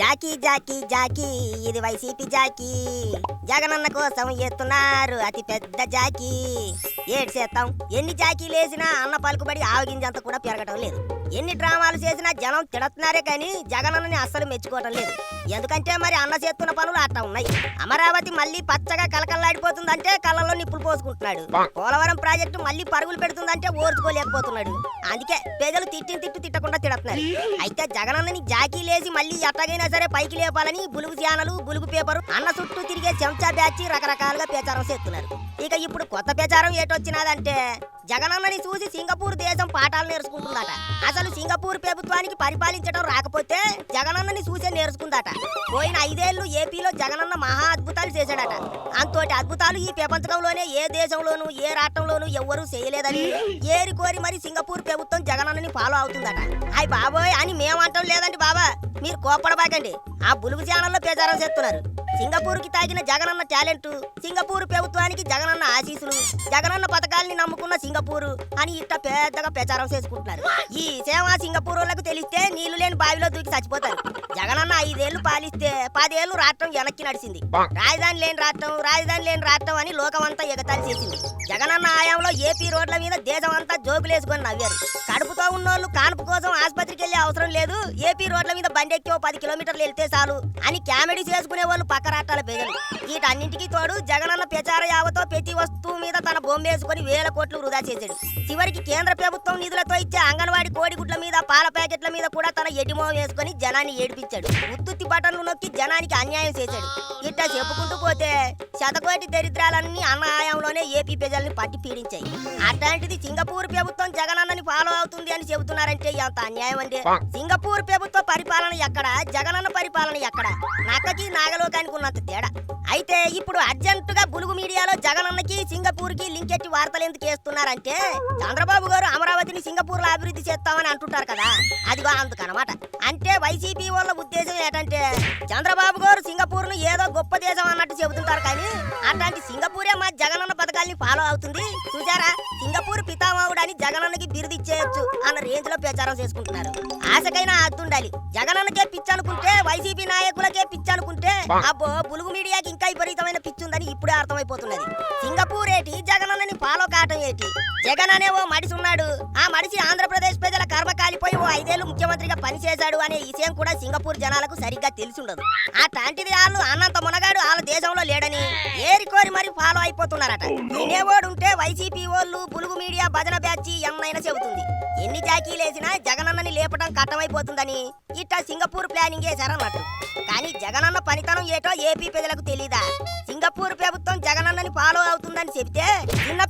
Jackie Jackie Jackie ఇది YCP Jackie. జగనన్న కోసం ఎత్తున్నారు అతి పెద్ద జాకీ. ఏడు చేస్తాం ఎన్ని జాకీలు వేసినా అన్న పలుకుబడి ఆవగింజంత కూడా పెరగటం లేదు. ఎన్ని డ్రామాలు చేసినా జనం తిడుతున్నారే కానీ జగనన్నని అస్సలు మెచ్చుకోవటం లేదు. ఎందుకంటే మరి అన్న చేస్తున్న పనులు అట్లా ఉన్నాయి. అమరావతి మళ్ళీ పచ్చగా కలకల్లాడిపోతుందంటే కళ్ళల్లో నిప్పులు పోసుకుంటున్నాడు. పోలవరం ప్రాజెక్టు మళ్ళీ పరుగులు పెడుతుందంటే ఓర్చుకోలేకపోతున్నాడు. అందుకే ప్రజలు తిట్టిన తిట్టు తిట్టకుండా తిడుతున్నారు. అయితే జగనన్నని జాకీ లేసి మళ్ళీ ఎట్టగైనా సరే పైకి లేపాలని బులుగు ఛానలు బులుగు పేపరు అన్న చుట్టూ తిరిగే చెంచా బ్యాచ్ రకరకాలుగా ప్రచారం చేస్తున్నారు. ఇక ఇప్పుడు కొత్త ప్రచారం వచ్చినదంటే జగనన్నని చూసి సింగపూర్ దేశం పాఠాలు నేర్చుకుంటుందట. అసలు సింగపూర్ ప్రభుత్వానికి పరిపాలించడం రాకపోతే జగనన్నని చూసే నేర్చుకుందట. పోయిన ఐదేళ్ళు ఏపీలో జగనన్న మహా అద్భుతాలు చేశాడట. అంతోటి అద్భుతాలు ఈ ప్రపంచంలోనే ఏ దేశంలోనూ ఏ రాష్ట్రంలోనూ ఎవ్వరూ చేయలేదని ఏరి కోరి మరి సింగపూర్ ప్రభుత్వం జగనన్నని ఫాలో అవుతుందట. అయ్ బాబోయ్ అని మేమంటాం లేదండి బాబా. మీరు కోపడబాకండి ఆ బులుగు ఛానల్లో ప్రచారం చేస్తున్నారు. సింగపూర్కి తాగిన జగనన్న టాలెంట్ సింగపూర్ ప్రభుత్వానికి జగనన్న ఆశీసులు జగనన్న పథకాల్ని నమ్ముకున్న సింగపూర్ అని ఇట్ట పెద్దగా ప్రచారం చేసుకుంటున్నారు. ఈ సేవ సింగపూర్ వాళ్ళకు తెలిస్తే నీళ్ళు లేని బావిలో దూకి చచ్చిపోతారు. జగనన్న ఐదేళ్ళు పాలిస్తే పదేళ్ళు రాష్ట్రం వెనక్కి నడిచింది. రాజధాని లేని రాష్ట్రం రాజధాని లేని రాష్ట్రం అని లోకమంతా ఎగతాలు చేసింది. జగనన్న ఆయంలో ఏపీ రోడ్ల మీద దేశం అంతా జోకులేసుకొని నవ్వారు. కడుపుతో ఉన్నోళ్ళు కానుపు కోసం ఆసుపత్రికి వెళ్ళే అవసరం లేదు. ఏపీ రోడ్ల మీద బండెక్కి ఓ పది కిలోమీటర్లు వెళ్తే చాలు అని కామెడీ చేసుకునే వాళ్ళు పక్క రాష్ట్రాల ప్రజలు. వీటన్నింటికి తోడు జగనన్న ప్రచార నిధులతో ప్రతి వస్తువు మీద తన బొమ్మేసుకొని వేల కోట్లు వృధా చేశాడు. చివరికి కేంద్ర ప్రభుత్వం నిధులతో ఇచ్చే అంగన్వాడి కోడిగుడ్ల మీద పాల ప్యాకెట్ల మీద కూడా తన ఎడిమో వేసుకొని జనాన్ని ఏడిపించాడు. ఉత్తుత్తి బటన్లు నొక్కి జనానికి అన్యాయం చేశాడు. ఇట్లా చెప్పుకుంటూ పోతే శతకోటి దరిద్రాలన్నీ అన్న ఆయంలోనే ఏపీ ప్రజల్ని పట్టి పీడించాయి. అట్లాంటిది సింగపూర్ ప్రభుత్వం జగనన్నని ఫాలో అవుతుంది అని చెబుతున్నారంటే ఎంత అన్యాయం అండి? సింగపూర్ ప్రభుత్వ పరిపాలన ఎక్కడ? జగనన్న పరిపాలన ఎక్కడ? నక్కకి నాగలోకానికి ఉన్నంత తేడా. అయితే ఇప్పుడు అర్జెంటుగా బులుగు మీడియాలో జగనన్నకి సింగపూర్కి లింక్ ఎట్టి వార్తలు ఎందుకు వేస్తున్నారంటే చంద్రబాబు గారు అమరావతిని సింగపూర్లో అభివృద్ధి చేస్తామని అంటుంటారు కదా. అదిగో అందుకనమాట. అంటే వైసీపీ వాళ్ళ ఉద్దేశం ఏంటంటే చంద్రబాబు గారు సింగపూర్ను ఏదో గొప్ప దేశం అన్నట్టు చెబుతుంటారు కానీ అట్లాంటి సింగపూరే మా జగనన్న పథకాల్ని ఫాలో అవుతుంది. చూసారా సింగపూర్ పితామహుడు అని జగనన్నకి బిరుదిచ్చేయచ్చు అన్న రేంజ్లో ప్రచారం చేసుకుంటున్నారు. ఆశకైనా అద్దుండాలి జగనన్నకే పిచ్చి అనుకుంటే వైసీపీ నాయకులకే పిచ్చి అనుకుంటే అబ్బో బులుగు మీడియాకి ఇంకా విపరీతమైన పిచ్చి ఉందని ఇప్పుడే అర్థమైపోతున్నది. సింగపూర్ ఏటి జగనన్నని ఫాలో కావటం ఏటి? జగన్ అనే ఓ మడిసి ఉన్నాడు ఆ మడిసి ఆంధ్రప్రదేశ్ ముఖ్యమంత్రిగా పనిచేశాడు అనే విషయం కూడా సింగపూర్ జనాలకు సరిగ్గా తెలిసి ఉండదు అట్లాంటిది వాళ్ళు అన్నంత మునగాడు వాళ్ళ దేశంలో లేడని ఏరి కోరి మరి ఫాలో అయిపోతున్నారట. వినేవాడు ఉంటే వైసీపీ వాళ్ళు బులుగు మీడియా భజన బ్యాచి ఎన్నైనా చెబుతుంది. ఎన్ని జాకీలేసినా జగనన్నని లేపటం కట్టమైపోతుందని ఇట్లా సింగపూర్ ప్లానింగ్ చేశారన్నట్టు. కానీ జగనన్న పనితనం ఏటో ఏపీ ప్రజలకు తెలీదా? సింగపూర్ ప్రభుత్వం జగనన్నని ఫాలో అవుతుందని చెబితే చిన్న